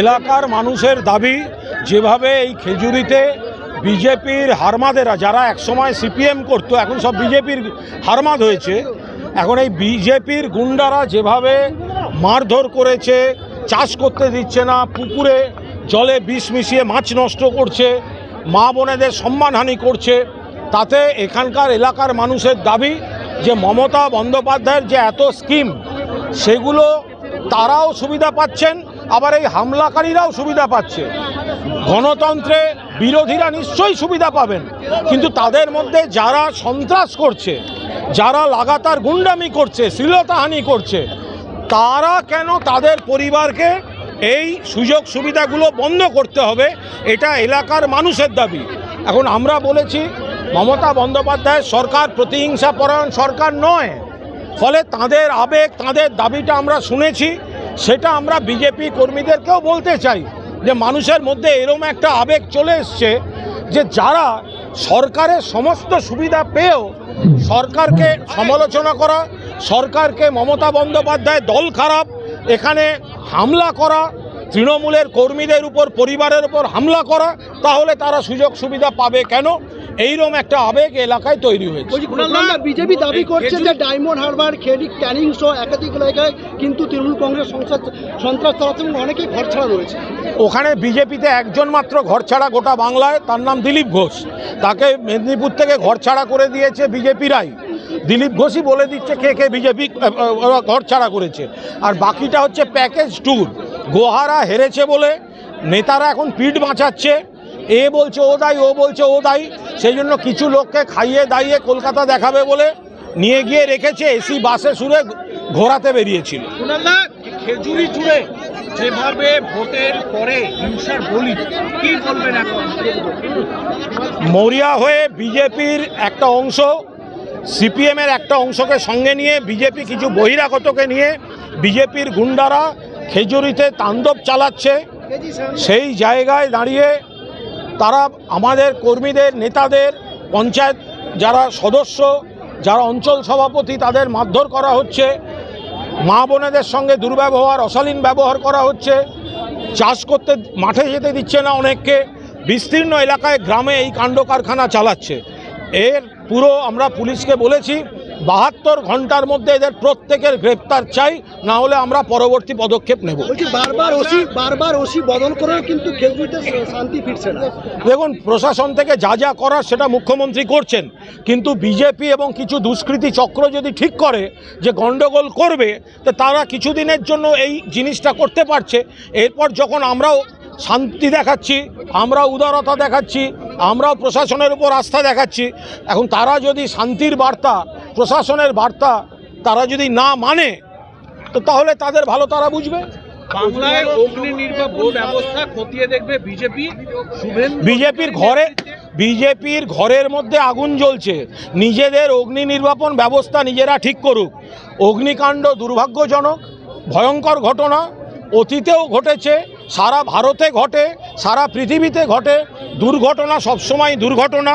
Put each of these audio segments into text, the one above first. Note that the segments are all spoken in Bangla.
এলাকার মানুষের দাবি, যেভাবে এই খেজুরিতে বিজেপির হারমাদেরা, যারা একসময় সিপিএম করতো, এখন সব বিজেপির হারমাদ হয়েছে, এখন এই বিজেপির গুন্ডারা যেভাবে মারধর করেছে, চাষ করতে দিচ্ছে না, পুকুরে জলে বিষ মিশিয়ে মাছ নষ্ট করছে, মা বোনেদের সম্মানহানি করছে, তাতে এখানকার এলাকার মানুষের দাবি যে মমতা বন্দ্যোপাধ্যায়ের যে এত স্কিম সেগুলো তারাও সুবিধা পাচ্ছেন, আবার এই হামলাকারীরাও সুবিধা পাচ্ছে। গণতন্ত্রে বিরোধীরা নিশ্চয়ই সুবিধা পাবেন, কিন্তু তাদের মধ্যে যারা সন্ত্রাস করছে, যারা লাগাতার গুন্ডামি করছে, শ্লীলতাহানি করছে, তারা কেন তাদের পরিবারকে এই সুযোগ সুবিধাগুলো বন্ধ করতে হবে? এটা এলাকার মানুষের দাবি। এখন আমরা বলেছি, মমতা বন্দ্যোপাধ্যায়ের সরকার প্রতিহিংসা পরায়ণ সরকার নয়। ফলে তাদের আবেগ, তাদের দাবিটা আমরা শুনেছি, সেটা আমরা বিজেপি কর্মীদেরকেও বলতে চাই যে মানুষের মধ্যে এরম একটা আবেগ চলে এসছে যে যারা সরকারের সমস্ত সুবিধা পেয়েও সরকারকে সমালোচনা করা, সরকারকে মমতা বন্দ্যোপাধ্যায় দল খারাপ, এখানে হামলা করা, তৃণমূলের কর্মীদের উপর, পরিবারের উপর হামলা করা, তাহলে তারা সুযোগ সুবিধা পাবে কেন? এইরকম একটা আবেগ এলাকায় তৈরি হয়েছে। বিজেপি দাবি করছে যে ডায়মন্ড হারবার খেডিক ক্যানিং সহ একাধিক জায়গায় কিন্তু তৃণমূল কংগ্রেস সন্ত্রাস সন্ত্রাস চালাচ্ছে এবং অনেকেই ঘর ছাড়া রয়েছে। ওখানে বিজেপিতে একজন মাত্র ঘর ছাড়া গোটা বাংলায় তার নাম দিলীপ ঘোষ। তাকে মেদিনীপুর থেকে ঘর ছাড়া করে দিয়েছে বিজেপিরাই দিলীপ ঘোষই বলে দিচ্ছে কে কে বিজেপি ঘর ছাড়া করেছে। আর বাকিটা হচ্ছে প্যাকেজ ট্যুর গোহারা হেরেছে বলে নেতারা এখন পিঠ বাঁচাচ্ছে। এ বলছে ও দায়ী ও বলছে ও দায়ী। সেই জন্য কিছু লোককে খাইয়ে দাইয়ে কলকাতা দেখাবে বলে নিয়ে গিয়ে রেখেছে এসি বাসে সুরে ঘোরাতে বেরিয়েছিল। খেজুরি জুড়ে যেভাবে ভোটের পরে হিংসার বলি কি বলবেন এখন? মরিয়া হয়ে বিজেপির একটা অংশ সিপিএমের একটা অংশকে সঙ্গে নিয়ে বিজেপি কিছু বহিরাগতকে নিয়ে বিজেপির গুন্ডারা খেজুরিতে তাণ্ডব চালাচ্ছে। সেই জায়গায় দাঁড়িয়ে তারা আমাদের কর্মীদের, নেতাদের, পঞ্চায়েত যারা সদস্য, যারা অঞ্চল সভাপতি তাদের মারধর করা হচ্ছে। মা বোনেদের সঙ্গে দুর্ব্যবহার, অশালীন ব্যবহার করা হচ্ছে। চাষ করতে মাঠে যেতে দিচ্ছে না অনেককে। বিস্তীর্ণ এলাকায় গ্রামে এই কাণ্ড কারখানা চালাচ্ছে। এর পুরো আমরা পুলিশকে বলেছি বাহাত্তর ঘণ্টার মধ্যে এদের প্রত্যেকের গ্রেপ্তার চাই না হলে আমরা পরবর্তী পদক্ষেপ নেব। বারবার ওসি বারবার ওসি বদল করেও কিন্তু শান্তি ফিরছে না। দেখুন প্রশাসন থেকে যা যা করার সেটা মুখ্যমন্ত্রী করছেন কিন্তু বিজেপি এবং কিছু দুষ্কৃতী চক্র যদি ঠিক করে যে গণ্ডগোল করবে তো তারা কিছুদিনের জন্য এই জিনিসটা করতে পারছে। এরপর যখন আমরাও শান্তি দেখাচ্ছি আমরা উদারতা দেখাচ্ছি আমরাও প্রশাসনের উপর আস্থা দেখাচ্ছি এখন তারা যদি শান্তির বার্তা প্রশাসনের বার্তা তারা যদি না মানে তো তাহলে তাদের ভালো তারা বুঝবে। বাংলায় অগ্নি নির্বাপন ব্যবস্থা খতিয়ে দেখবে বিজেপি। বিজেপির ঘরে বিজেপির ঘরের মধ্যে আগুন জ্বলছে। নিজেদের অগ্নি নির্বাপন ব্যবস্থা নিজেরা ঠিক করুক। অগ্নিকাণ্ড দুর্ভাগ্যজনক ভয়ঙ্কর ঘটনা অতীতেও ঘটেছে সারা ভারতে ঘটে সারা পৃথিবীতে ঘটে। দুর্ঘটনা সবসময় দুর্ঘটনা।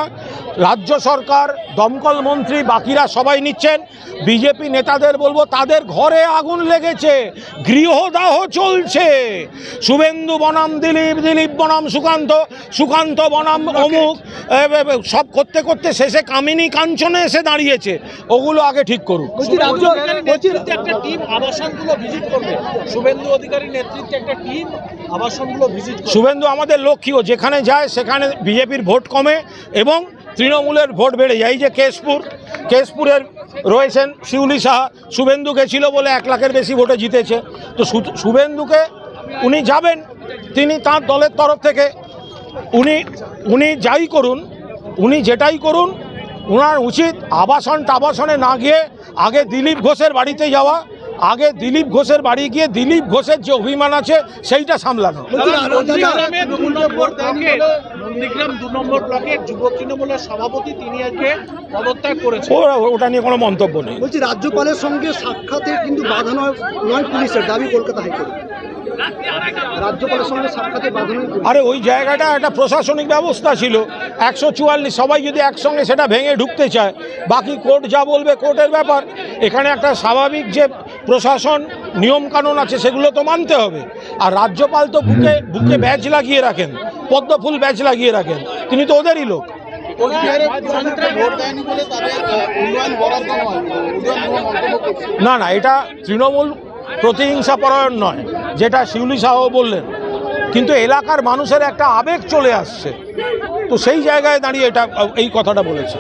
রাজ্য সরকার দমকল মন্ত্রী বাকিরা সবাই নিচ্ছেন। বিজেপি নেতাদের বলব তাদের ঘরে আগুন লেগেছে গৃহদাহ চলছে। শুভেন্দু বনাম দিলীপ দিলীপ বনাম সুকান্ত সুকান্ত বনাম অমুক সব করতে করতে শেষে কামিনী কাঞ্চনে এসে দাঁড়িয়েছে। ওগুলো আগে ঠিক করুক বলছি রাজ্য বলছি নেতৃত্বে একটা টিম আবাসনগুলো ভিজিট করবে। শুভেন্দু অধিকারী নেতৃত্বে একটা টিম আবাসনগুলো ভিজিট শুভেন্দু আমাদের লক্ষ্মীও যেখানে যায় সেখানে বিজেপির ভোট কমে এবং তৃণমূলের ভোট বেড়ে যায়। এই যে কেশপুর, কেশপুরের রয়েছেন শিউলি সাহা। শুভেন্দুকে ছিল বলে এক লাখের বেশি ভোটে জিতেছে। তো শুভেন্দুকে উনি যাবেন, তিনি তার দলের তরফ থেকে। উনি উনি যাই করুন, উনি যেটাই করুন ওনার উচিত আবাসন টাবাসনে না গিয়ে আগে দিলীপ ঘোষের বাড়িতে যাওয়া আগে দিলীপ ঘোষের বাড়ি গিয়ে দিলীপ ঘোষের যে অভিমান আছে সেইটা সামলানো। ওটা নিয়ে কোনো মন্তব্য নেই। বলছি রাজ্যপালের সঙ্গে সাক্ষাতে কিন্তু বাধা নয় নয় পুলিশের দাবি কলকাতা হাইকোর্ট। আরে ওই জায়গাটা একটা প্রশাসনিক ব্যবস্থা ছিল। একশো চুয়াল্লিশ সবাই যদি একসঙ্গে সেটা ভেঙে ঢুকতে চায় বাকি কোর্ট যা বলবে কোর্টের ব্যাপার। এখানে একটা স্বাভাবিক যে প্রশাসন নিয়মকানুন আছে, সেগুলো তো মানতে হবে। আর রাজ্যপাল তো বুকে বুকে ব্যাচ লাগিয়ে রাখেন, পদ্মফুল ব্যাচ লাগিয়ে রাখেন, তিনি তো ওদেরই লোক। না না, এটা তৃণমূল প্রতিহিংসা পরায়ণ নয়, যেটা শিউলি সাহ বললেন। কিন্তু এলাকার মানুষের একটা আবেগ চলে আসছে। তো সেই জায়গায় দাঁড়িয়ে এটা, এই কথাটা বলেছে